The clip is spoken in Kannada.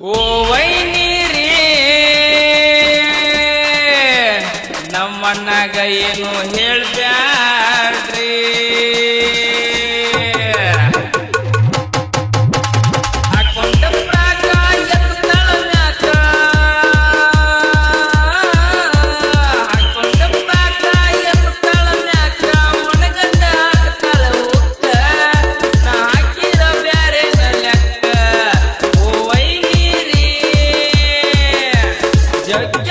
ಓ ವೈನೀರಿ ನಮ್ಮಣ್ಣಗ ಏನು ಹೇಳ್ಬ್ಯಾಡ್ರಿ যায়